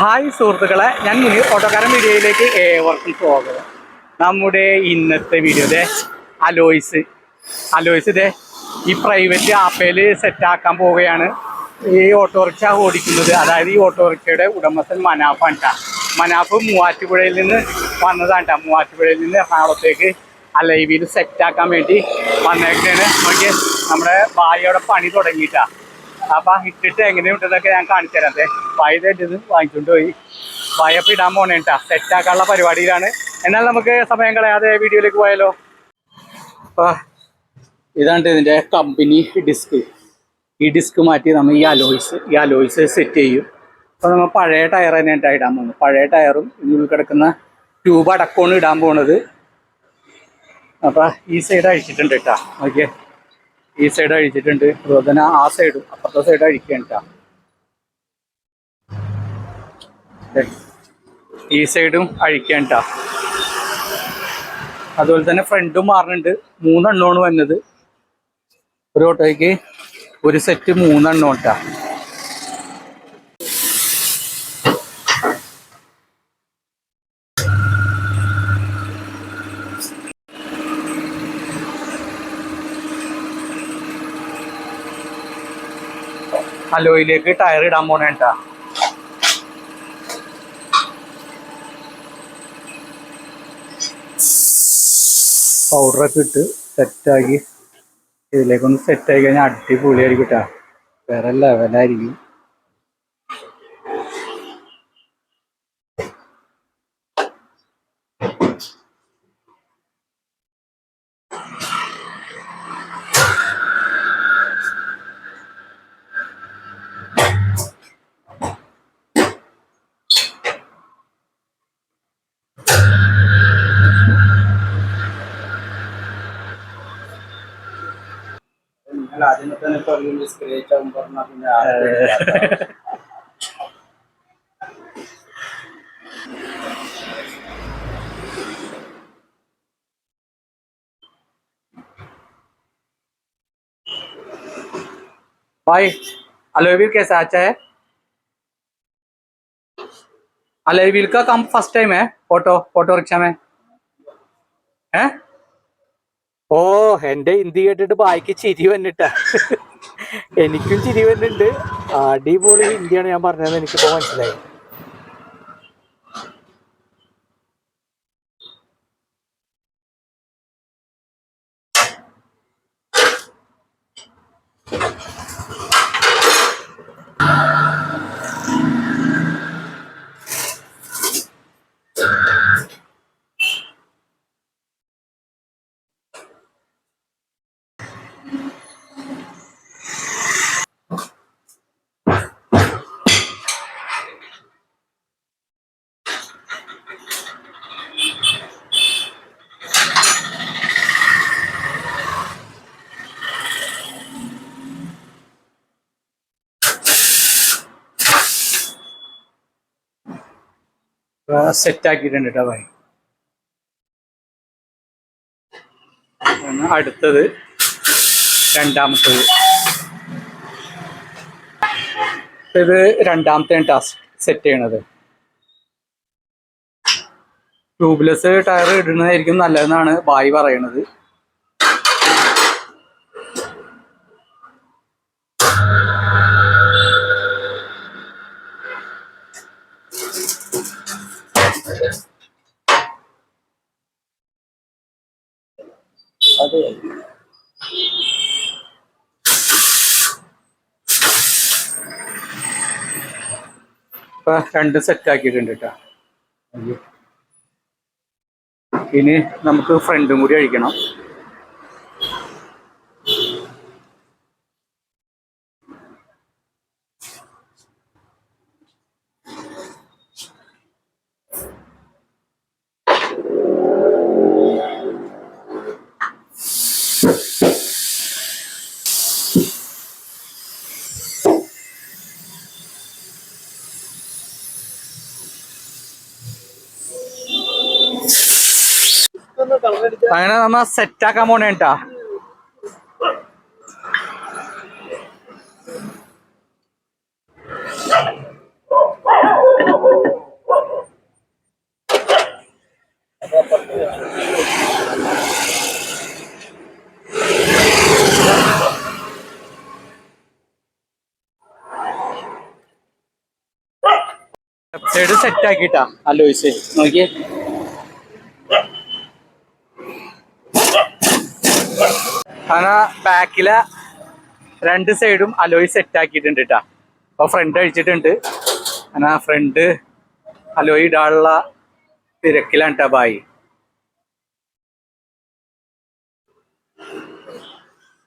Hi സുഹൃത്തുക്കളെ ഞാൻ മുന്നിൽ ഓട്ടോക്കാരൻ വീഡിയോയിലേക്ക് ഏവർക്കും സ്വാഗതം. നമ്മുടെ ഇന്നത്തെ വീഡിയോ ഇതേ അലോയ്സ്. അലോയ്സ് ഇതേ ഈ പ്രൈവറ്റ് ആപ്പയിൽ സെറ്റാക്കാൻ പോവുകയാണ്. ഈ ഓട്ടോറിക്ഷ ഓടിക്കുന്നത് അതായത് ഈ ഓട്ടോറിക്ഷയുടെ ഉടമസ്ഥൻ മനാഫാണ്. മനാഫ് മൂവാറ്റുപുഴയിൽ നിന്ന് വന്നതാണ്. മൂവാറ്റുപുഴയിൽ നിന്ന് എറണാകുളത്തേക്ക് അലൈവിയിൽ സെറ്റാക്കാൻ വേണ്ടി വന്നേക്കാണ്. നോക്കിയേ നമ്മുടെ ഭാര്യയുടെ പണി തുടങ്ങിയിട്ടാ. അപ്പം ഇട്ടിട്ട് എങ്ങനെ ഇട്ടതൊക്കെ ഞാൻ കാണിച്ചു തരാം വായത് ഇത് വാങ്ങിക്കൊണ്ട് പോയി. വായപ്പ് ഇടാൻ പോണേട്ടാ സെറ്റാക്കാനുള്ള പരിപാടിയിലാണ്. എന്നാൽ നമുക്ക് സമയം കളയാതെ വീഡിയോയിലേക്ക് പോയാലോ? അപ്പൊ ഇതാണ് ഇതിന്റെ കമ്പനി ഡിസ്ക് ഈ ഡിസ്ക് മാറ്റി നമ്മൾ ഈ അലോയ്സ് ഈ അലോയ്സ് സെറ്റ് ചെയ്യും. അപ്പൊ നമ്മൾ പഴയ ടയർ തന്നെയായിട്ടാണ് ഇടാൻ പോകുന്നത് പഴയ ടയറും ഇതിനുള്ളിൽ കിടക്കുന്ന ട്യൂബ് അടക്കമാണ് ഇടാൻ പോണത്. അപ്പൊ ഈ സൈഡ് അഴിച്ചിട്ടുണ്ട് കേട്ടാ ഓക്കെ ഈ സൈഡ് അഴിച്ചിട്ടുണ്ട്. അതുപോലെ തന്നെ ആ സൈഡും അപ്പുറത്തെ സൈഡ് അഴിക്കാൻ കേട്ടാ ഈ സൈഡും അഴിക്കാൻ കേട്ടാ അതുപോലെ തന്നെ ഫ്രണ്ടും മാറുന്നുണ്ട് മൂന്നെണ്ണമാണ് വന്നത്. ഒരു ഓട്ടോയ്ക്ക് ഒരു സെറ്റ് മൂന്നെണ്ണം കേട്ടാ അലോയിലേക്ക് ടയർ ഇടാൻ പോണേട്ടാ. പൗഡറൊക്കെ ഇട്ട് സെറ്റാക്കി ഇതിലേക്കൊന്ന് സെറ്റാക്കി കഴിഞ്ഞാൽ അടിപൊളിയായിരിക്കും കേട്ടാ വേറെ ലെവലായിരിക്കും भाई अलोवीर कैसा अच्छा है? अलोवीर का काम फ़र्स्ट टाइम है फ़ोटो फ़ोटो रिक्शा में? है? ഓ എന്റെ ഹിന്ദി കേട്ടിട്ട് ബായിക്ക് ചിരി വന്നിട്ടാ. എനിക്കും ചിരി വന്നിട്ടുണ്ട്. അടിപൊളി ഹിന്ദിയാണ് ഞാൻ പറഞ്ഞത് എനിക്കിപ്പോ മനസ്സിലായി. സെറ്റ് ആക്കിയിട്ടുണ്ട് അടുത്തത്. രണ്ടാമത്തത്. ഇത് രണ്ടാമത്തെ ടാസ്ക് സെറ്റ് ചെയ്യണത്. ട്യൂബ്ലെസ് ടയർ ഇടുന്നതായിരിക്കും നല്ലതെന്നാണ് ബായി പറയണത്. അതെ. രണ്ട് സെറ്റ് ആക്കിയിട്ടുണ്ട് കേട്ടോ ഇനി നമുക്ക് ഫ്രണ്ടും കൂടി അഴിക്കണം. അങ്ങനെ നമ്മ സെറ്റാക്കാൻ പോണേ കേട്ടാ ലെഫ്റ്റ് സെറ്റ് ആക്കിട്ടാ. അലോയിസ് നോക്കിയേ. അങ്ങനെ ബാക്കിലെ രണ്ട് സൈഡും അലോയ് സെറ്റ് ആക്കിയിട്ടുണ്ട് കേട്ടാ അപ്പൊ ഫ്രണ്ട് അഴിച്ചിട്ടുണ്ട്. അങ്ങനെ ഫ്രണ്ട് അലോയ് ഇടാനുള്ള തിരക്കിലാണ് കേട്ടാ ബായി.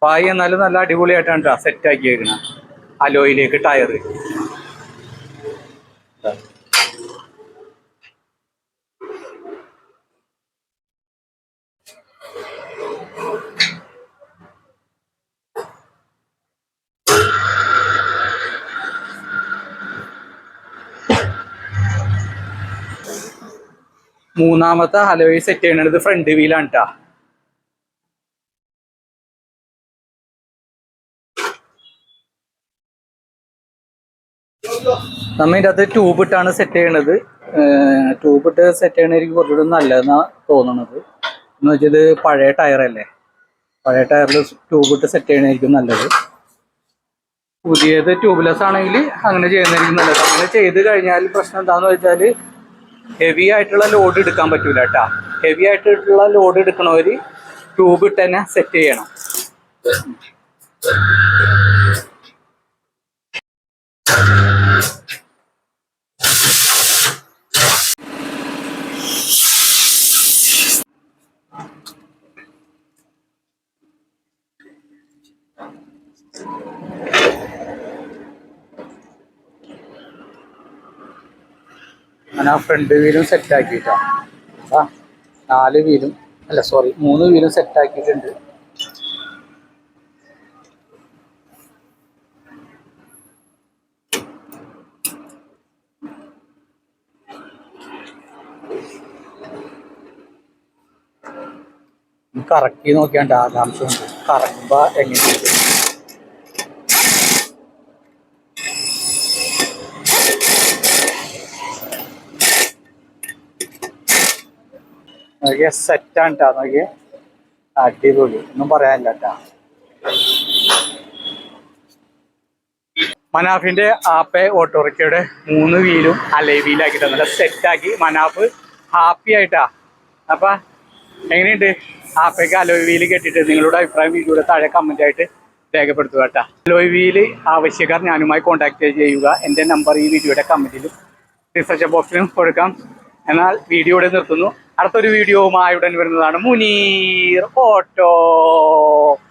ബായി എന്നാലും നല്ല അടിപൊളിയായിട്ടാണ് കേട്ടോ സെറ്റ് ആക്കിയേക്കണ. അലോയിലേക്ക് ടയറ് മൂന്നാമത്തെ ഹലവേ സെറ്റ് ചെയ്യണത് ഫ്രണ്ട് വീലാണ് കേട്ടോ നമ്മ ഇതിന്റെ അകത്ത് ട്യൂബ് ഇട്ടാണ് സെറ്റ് ചെയ്യണത്. ട്യൂബ് ഇട്ട് സെറ്റ് ചെയ്യണതായിരിക്കും കുറച്ചുകൂടി നല്ലതെന്നാണ് തോന്നണത്. എന്ന് വെച്ചാൽ ഇത് പഴയ ടയറല്ലേ പഴയ ടയറിൽ ട്യൂബ് ഇട്ട് സെറ്റ് ചെയ്യണമായിരിക്കും നല്ലത്. പുതിയത് ട്യൂബ്ലെസ് ആണെങ്കിൽ അങ്ങനെ ചെയ്യുന്നതായിരിക്കും നല്ലത്. അങ്ങനെ ചെയ്ത് കഴിഞ്ഞാൽ പ്രശ്നം എന്താണെന്ന് വെച്ചാൽ ഹെവി ആയിട്ടുള്ള ലോഡ് എടുക്കാൻ പറ്റൂല കേട്ടാ ഹെവി ആയിട്ടുള്ള ലോഡ് എടുക്കണവർ ട്യൂബ് ഇട്ട് തന്നെ സെറ്റ് ചെയ്യണം. ഞാൻ ആ ഫ്രണ്ട് വീലും സെറ്റ് ആക്കിയിട്ടാ. ആ നാല് വീലും അല്ല സോറി മൂന്ന് വീലും സെറ്റ് ആക്കിയിട്ടുണ്ട്. കറക്കി നോക്കിയാണ്ട് ആകാംക്ഷയുണ്ട് കറക്കുമ്പോ എങ്ങനെ നോക്കിയ സെറ്റാണ് കേട്ടോ നോക്കിയ. അടിപൊളി. ഒന്നും പറയാനില്ല കേട്ടാ മനാഫിന്റെ ആപ്പെ ഓട്ടോറിക്ഷയുടെ മൂന്ന് വീലും അലൈ വീലാക്കിയിട്ട് നല്ല സെറ്റാക്കി മനാഫ് ഹാപ്പി ആയിട്ടാ. അപ്പൊ എങ്ങനെയുണ്ട്? ആപ്പയ്ക്ക് അലോയ് വീൽ കെട്ടിട്ട് നിങ്ങളുടെ അഭിപ്രായം വീഡിയോയുടെ താഴെ കമന്റ് ആയിട്ട് രേഖപ്പെടുത്തുക കേട്ടോ അലോയ് വീൽ ആവശ്യക്കാർ ഞാനുമായി കോൺടാക്ട് ചെയ്യുക. എന്റെ നമ്പർ ഈ വീഡിയോയുടെ കമന്റിലും ഡിസ്ക്രിപ്ഷൻ ബോക്സിലും കൊടുക്കാം. എന്നാൽ വീഡിയോ ഇവിടെ നിർത്തുന്നു. അടുത്തൊരു വീഡിയോവുമായി ഉടൻ വരുന്നതാണ് മുനീർ ഓട്ടോക്കാരൻ